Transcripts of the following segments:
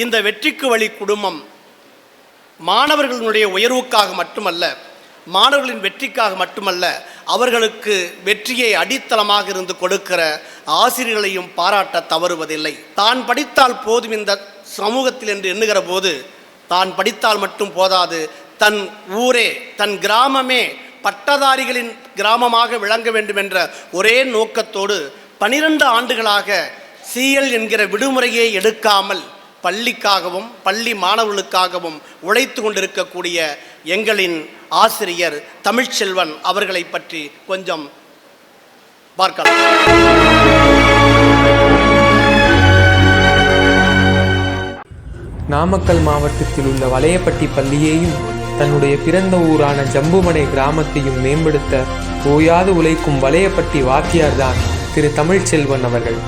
இந்த வெற்றிக்கு வழி குடும்பம் மாணவர்களுடைய உயர்வுக்காக மட்டுமல்ல மாணவர்களின் வெற்றிக்காக மட்டுமல்ல அவர்களுக்கு வெற்றியை அடித்தளமாக இருந்து கொடுக்கிற ஆசிரியர்களையும் பாராட்ட தவறுவதில்லை. தான் படித்தால் போதும் இந்த சமூகத்தில் என்று எண்ணுகிற போது தான் படித்தால் மட்டும் போதாது. தன் ஊரே தன் கிராமமே பட்டதாரிகளின் கிராமமாக விளங்க வேண்டும் என்ற ஒரே நோக்கத்தோடு பனிரெண்டு ஆண்டுகளாக சிஎல் என்கிற விடுமுறையை எடுக்காமல் பள்ளிக்காகவும் பள்ளி மாணவர்களுக்காகவும் உழைத்து கொண்டிருக்கக்கூடிய எங்களின் ஆசிரியர் தமிழ்ச்செல்வன் அவர்களை பற்றி கொஞ்சம் பார்க்கலாம். நாமக்கல் மாவட்டத்தில் உள்ள வளையப்பட்டி பள்ளியையும் தன்னுடைய பிறந்த ஊரான ஜம்புமனை கிராமத்தையும் மேம்படுத்த ஓயாது உழைக்கும் வளையப்பட்டி வாத்தியார்தான் திரு தமிழ்ச்செல்வன் அவர்கள்.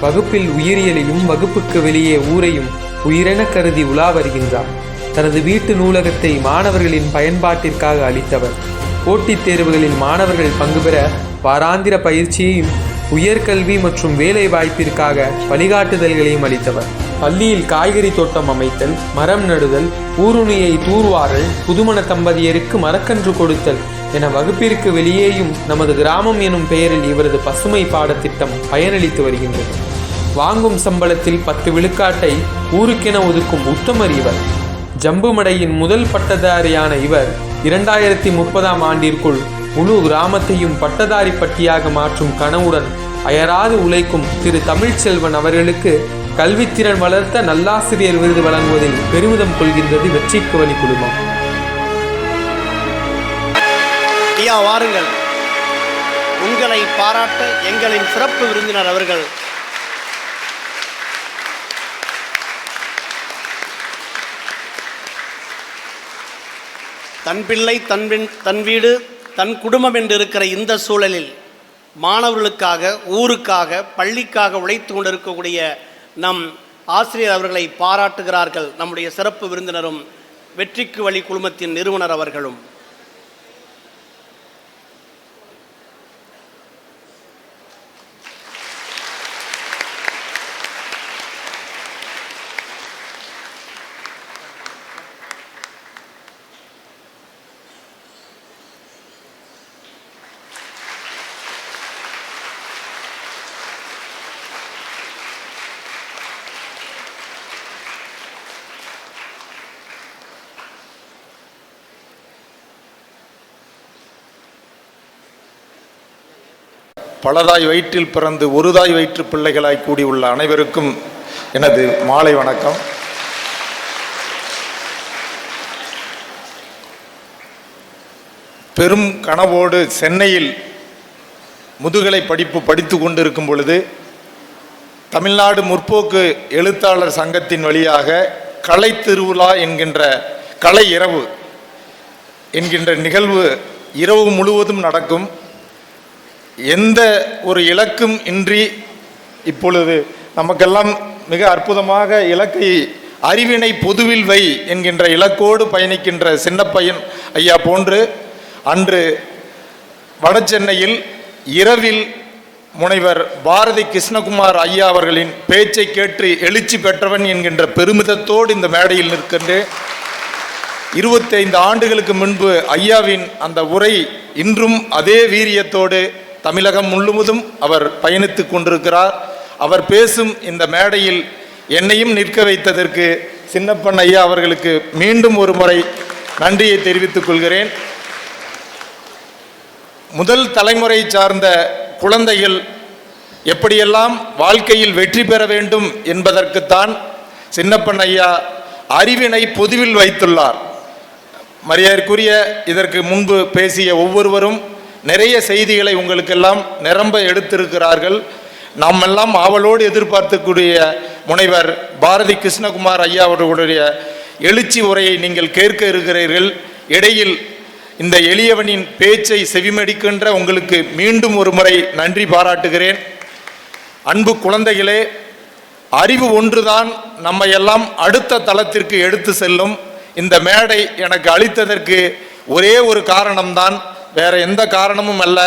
வகுப்பில் உயிரியலையும் வகுப்புக்கு வெளியே ஊரையும் உயிரென கருதி உலா வருகின்றார். தனது வீட்டு நூலகத்தை மாணவர்களின் பயன்பாட்டிற்காக அளித்தவர். போட்டித் தேர்வுகளில் மாணவர்கள் பங்கு பெற வாராந்திர பயிற்சியையும் உயர்கல்வி மற்றும் வேலை வாய்ப்பிற்காக வழிகாட்டுதல்களையும் அளித்தவர். பள்ளியில் காய்கறி தோட்டம் அமைத்தல் மரம் நடுதல் ஊருணியை தூர்வாரல் புதுமண தம்பதியருக்கு மரக்கன்று கொடுத்தல் என வகுப்பிற்கு வெளியேயும் நமது கிராமம் எனும் பெயரில் இவரது பசுமை பாடத்திட்டம் பயனளித்து வருகின்றது. வாங்கும் சம்பளத்தில் பத்து விழுக்காட்டை ஊருக்கென ஒதுக்கும் உத்தமர் இவர். ஜம்புமடையின் முதல் பட்டதாரியான இவர் இரண்டாயிரத்தி முப்பதாம் ஆண்டிற்குள் முழு கிராமத்தையும் பட்டதாரி பட்டியாக மாற்றும் கனவுடன் அயராது உழைக்கும் திரு தமிழ்ச்செல்வன் அவர்களுக்கு கல்வித்திறன் வளர்த்த நல்லாசிரியர் விருது வழங்குவதில் பெருமிதம் கொள்கின்றது வெற்றிக்கு வழி குழுமம். ஐயா வாருங்கள். உங்களை பாராட்ட எங்களின் சிறப்பு விருந்தினர் அவர்கள் தன் பிள்ளை தன் தன் வீடு தன் குடும்பம் என்று இருக்கிற இந்த சூழலில் மாணவர்களுக்காக ஊருக்காக பள்ளிக்காக உழைத்து கொண்டிருக்கக்கூடிய நம் ஆசிரியர் அவர்களை பாராட்டுகிறார்கள். நம்முடைய சிறப்பு விருந்தினரும் வெற்றிக்கு வழி குழுமத்தின் நிறுவனர் அவர்களும். பலதாய் வயிற்றில் பிறந்து ஒருதாய் வயிற்று பிள்ளைகளாய் கூடியுள்ள அனைவருக்கும் எனது மாலை வணக்கம். பெரும் கனவோடு சென்னையில் முதுகலை படிப்பு படித்து கொண்டிருக்கும் பொழுது தமிழ்நாடு முற்போக்கு எழுத்தாளர் சங்கத்தின் வழியாக கலை திருவிழா என்கின்ற கலை இரவு என்கின்ற நிகழ்வு இரவு முழுவதும் நடக்கும். எந்த ஒரு இலக்கும் இன்றி இப்பொழுது நமக்கெல்லாம் மிக அற்புதமாக இலக்கை அறிவினை பொதுவில் வை என்கின்ற இலக்கோடு பயணிக்கின்ற சின்ன பையன் ஐயா போன்று அன்று வடசென்னையில் இரவில் முனைவர் பாரதி கிருஷ்ணகுமார் ஐயா அவர்களின் பேச்சை கேட்டு எழுச்சி பெற்றவன் என்கின்ற பெருமிதத்தோடு இந்த மேடையில் நிற்கின்றேன் இருபத்தைந்து ஆண்டுகளுக்கு முன்பு ஐயாவின் அந்த உரை இன்றும் அதே வீரியத்தோடு தமிழகம் முழுவதும் அவர் பயணித்துக் கொண்டிருக்கிறார். அவர் பேசும் இந்த மேடையில் என்னையும் நிற்க வைத்ததற்கு சின்னப்பன் ஐயா அவர்களுக்கு மீண்டும் ஒரு முறை நன்றியை தெரிவித்துக் கொள்கிறேன். முதல் தலைமுறை சார்ந்த குழந்தைகள் எப்படியெல்லாம் வாழ்க்கையில் வெற்றி பெற வேண்டும் என்பதற்குத்தான் சின்னப்பன் ஐயா அறிவினை பொதுவில் வைத்துள்ளார். மரியாதைக்குரிய இதற்கு முன்பு பேசிய ஒவ்வொருவரும் நிறைய செய்திகளை உங்களுக்கெல்லாம் நிரம்ப எடுத்திருக்கிறார்கள். நாம் எல்லாம் ஆவலோடு எதிர்பார்த்துக்கூடிய முனைவர் பாரதி கிருஷ்ணகுமார் ஐயா அவர்களுடைய எழுச்சி உரையை நீங்கள் கேட்க இருக்கிறீர்கள். இடையில் இந்த எளியவனின் பேச்சை செவிமடிக்கின்ற உங்களுக்கு மீண்டும் ஒரு முறை நன்றி பாராட்டுகிறேன். அன்பு குழந்தைகளே அறிவு ஒன்றுதான் நம்ம எல்லாம் அடுத்த தளத்திற்கு எடுத்து செல்லும். இந்த மேடை எனக்கு அளித்ததற்கு ஒரே ஒரு காரணம்தான். வேற எந்த காரணமும் அல்ல.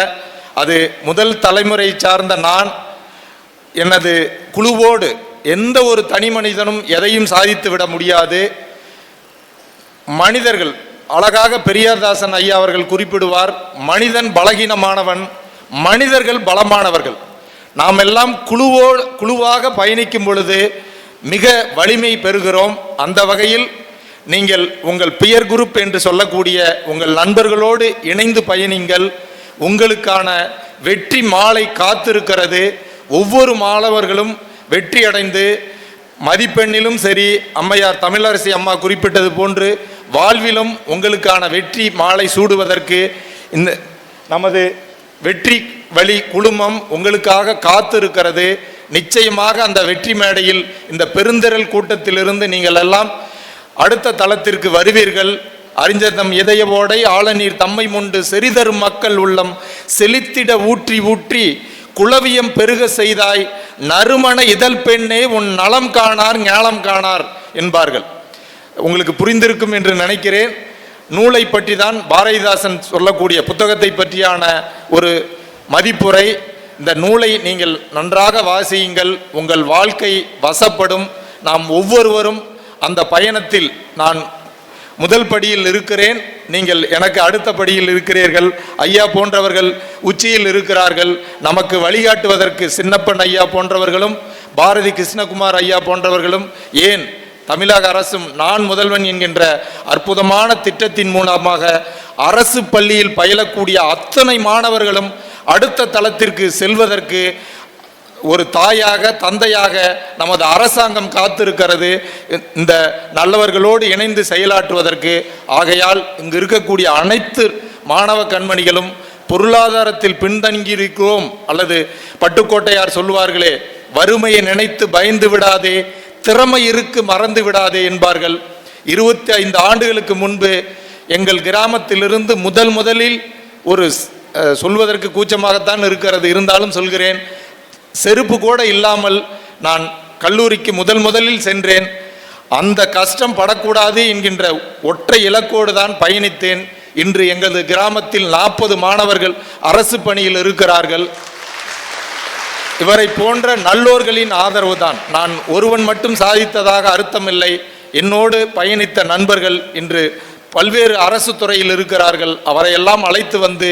அது முதல் தலைமுறை சார்ந்த நான் எனது குழுவோடு எந்த ஒரு தனி மனிதனும் எதையும் சாதித்து விட முடியாது. மனிதர்கள் அழகாக பெரியார்தாசன் ஐயா அவர்கள் குறிப்பிடுவார் மனிதன் பலகீனமானவன் மனிதர்கள் பலமானவர்கள். நாம் எல்லாம் குழுவோ குழுவாக பயணிக்கும் பொழுது மிக வலிமை பெறுகிறோம். அந்த வகையில் நீங்கள் உங்கள் பியர் குரூப் என்று சொல்லக்கூடிய உங்கள் நண்பர்களோடு இணைந்து பயணிங்கள். உங்களுக்கான வெற்றி மாலை காத்திருக்கிறது. ஒவ்வொரு மாணவர்களும் வெற்றி அடைந்து மதிப்பெண்ணிலும் சரி அம்மையார் தமிழரசி அம்மா குறிப்பிட்டது போன்று வாழ்விலும் உங்களுக்கான வெற்றி மாலை சூடுவதற்கு இந்த நமது வெற்றி வழி குழுமம் உங்களுக்காக காத்திருக்கிறது. நிச்சயமாக அந்த வெற்றி மேடையில் இந்த பெருந்திரள் கூட்டத்திலிருந்து நீங்கள் எல்லாம் அடுத்த தளத்திற்கு வருவீர்கள். அறிஞர் தம் இதயவோடை ஆளநீர் தம்மை முண்டு செறிதரும் மக்கள் உள்ளம் செழித்திட ஊற்றி ஊற்றி குளவியம் பெருக செய்தாய். நறுமண இதழ் பெண்ணே உன் நலம் காணார் ஞானம் காணார் என்பார்கள். உங்களுக்கு புரிந்திருக்கும் என்று நினைக்கிறேன். நூலை பற்றி தான் பாரதிதாசன் சொல்லக்கூடிய புத்தகத்தை பற்றியான ஒரு மதிப்புரை. இந்த நூலை நீங்கள் நன்றாக வாசியுங்கள். உங்கள் வாழ்க்கை வசப்படும். நாம் ஒவ்வொருவரும் அந்த பயணத்தில் நான் முதல் படியில் இருக்கிறேன். நீங்கள் எனக்கு அடுத்த படியில் இருக்கிறீர்கள். ஐயா போன்றவர்கள் உச்சியில் இருக்கிறார்கள். நமக்கு வழிகாட்டுவதற்கு சின்னப்பன் ஐயா போன்றவர்களும் பாரதி கிருஷ்ணகுமார் ஐயா போன்றவர்களும் ஏன் தமிழக அரசும் நான் முதல்வன் என்கின்ற அற்புதமான திட்டத்தின் மூலமாக அரசு பள்ளியில் பயிலக்கூடிய அத்தனை மாணவர்களும் அடுத்த தளத்திற்கு செல்வதற்கு ஒரு தாயாக தந்தையாக நமது அரசாங்கம் காத்திருக்கிறது. இந்த நல்லவர்களோடு இணைந்து செயலாற்றுவதற்கு ஆகையால் இங்கு இருக்கக்கூடிய அனைத்து மாணவ கண்மணிகளும் பொருளாதாரத்தில் பின்தங்கியிருக்கிறோம் அல்லது பட்டுக்கோட்டையார் சொல்லுவார்களே வறுமையை நினைத்து பயந்து விடாதே திறமை இருக்கு மறந்து விடாதே என்பார்கள். இருபத்தி ஐந்து ஆண்டுகளுக்கு முன்பு எங்கள் கிராமத்திலிருந்து முதல் முதலில் ஒரு சொல்வதற்கு கூச்சமாகத்தான் இருக்கிறது. இருந்தாலும் சொல்கிறேன் செருப்பு கூட இல்லாமல் நான் கல்லூரிக்கு முதல் முதலில் சென்றேன். அந்த கஷ்டம் படக்கூடாது என்கின்ற ஒற்றை இலக்கோடு தான் பயணித்தேன். இன்று எங்களது கிராமத்தில் நாற்பது மாணவர்கள் அரசு பணியில் இருக்கிறார்கள். இவரை போன்ற நல்லோர்களின் ஆதரவு தான். நான் ஒருவன் மட்டும் சாதித்ததாக அர்த்தமில்லை. என்னோடு பயணித்த நண்பர்கள் இன்று பல்வேறு அரசு துறையில் இருக்கிறார்கள். அவரையெல்லாம் அழைத்து வந்து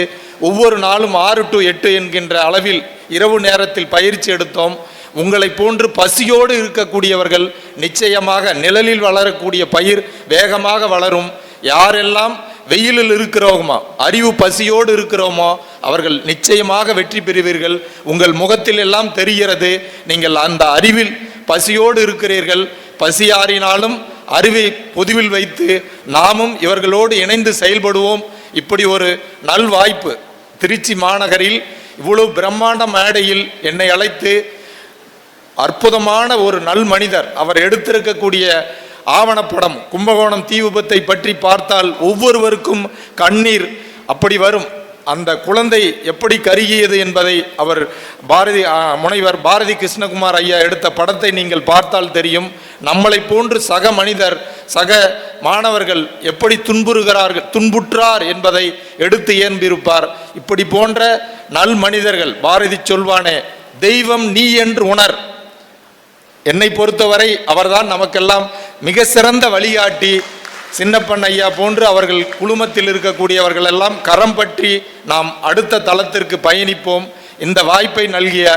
ஒவ்வொரு நாளும் ஆறு டு எட்டு என்கின்ற அளவில் இரவு நேரத்தில் பயிற்சி எடுத்தோம். உங்களை போன்று பசியோடு இருக்கக்கூடியவர்கள் நிச்சயமாக நிழலில் வளரக்கூடிய பயிர் வேகமாக வளரும். யாரெல்லாம் வெயிலில் இருக்கிறோமோ அறிவு பசியோடு இருக்கிறோமோ அவர்கள் நிச்சயமாக வெற்றி பெறுவீர்கள். உங்கள் முகத்தில் எல்லாம் தெரிகிறது. நீங்கள் அந்த அறிவில் பசியோடு இருக்கிறீர்கள். பசியாறினாலும் அறிவை பொதுவில் வைத்து நாமும் இவர்களோடு இணைந்து செயல்படுவோம். இப்படி ஒரு நல்வாய்ப்பு திருச்சி மாநகரில் இவ்வளவு பிரம்மாண்ட மேடையில் என்னை அழைத்து அற்புதமான ஒரு நல் மனிதர். அவர் எடுத்திருக்கக்கூடிய ஆவணப்படம் கும்பகோணம் தீ விபத்தை பற்றி பார்த்தால் ஒவ்வொருவருக்கும் கண்ணீர் அப்படி வரும். அந்த குழந்தை எப்படி கருகியது என்பதை அவர் பாரதி முனைவர் பாரதி கிருஷ்ணகுமார் ஐயா எடுத்த படத்தை நீங்கள் பார்த்தால் தெரியும். நம்மளை போன்று சக மனிதர் சக மாணவர்கள் எப்படி துன்புறுகிறார்கள் துன்புற்றார் என்பதை எடுத்து ஏன்பிருப்பார். இப்படி போன்ற நல் மனிதர்கள் பாரதி சொல்வானே தெய்வம் நீ என்று உணர். என்னை பொறுத்தவரை அவர்தான் நமக்கெல்லாம் மிக சிறந்த வழிகாட்டி சின்னப்பன் ஐயா போன்று அவர்கள் குழுமத்தில் இருக்கக்கூடியவர்கள் எல்லாம் கரம் பற்றி நாம் அடுத்த தளத்திற்கு பயணிப்போம். இந்த வாய்ப்பை நல்கிய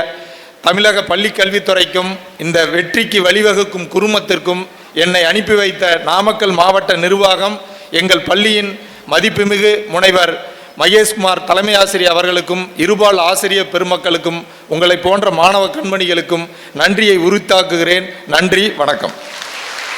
தமிழக பள்ளி கல்வித்துறைக்கும் இந்த வெற்றிக்கு வழிவகுக்கும் குழுமத்திற்கும் என்னை அனுப்பி வைத்த நாமக்கல் மாவட்ட நிர்வாகம் எங்கள் பள்ளியின் மதிப்புமிகு முனைவர் மகேஷ்குமார் தலைமை ஆசிரியர் அவர்களுக்கும் இருபால் ஆசிரியர் பெருமக்களுக்கும் உங்களை போன்ற மாணவ கண்மணிகளுக்கும் நன்றியை உரித்தாக்குகிறேன். நன்றி வணக்கம்.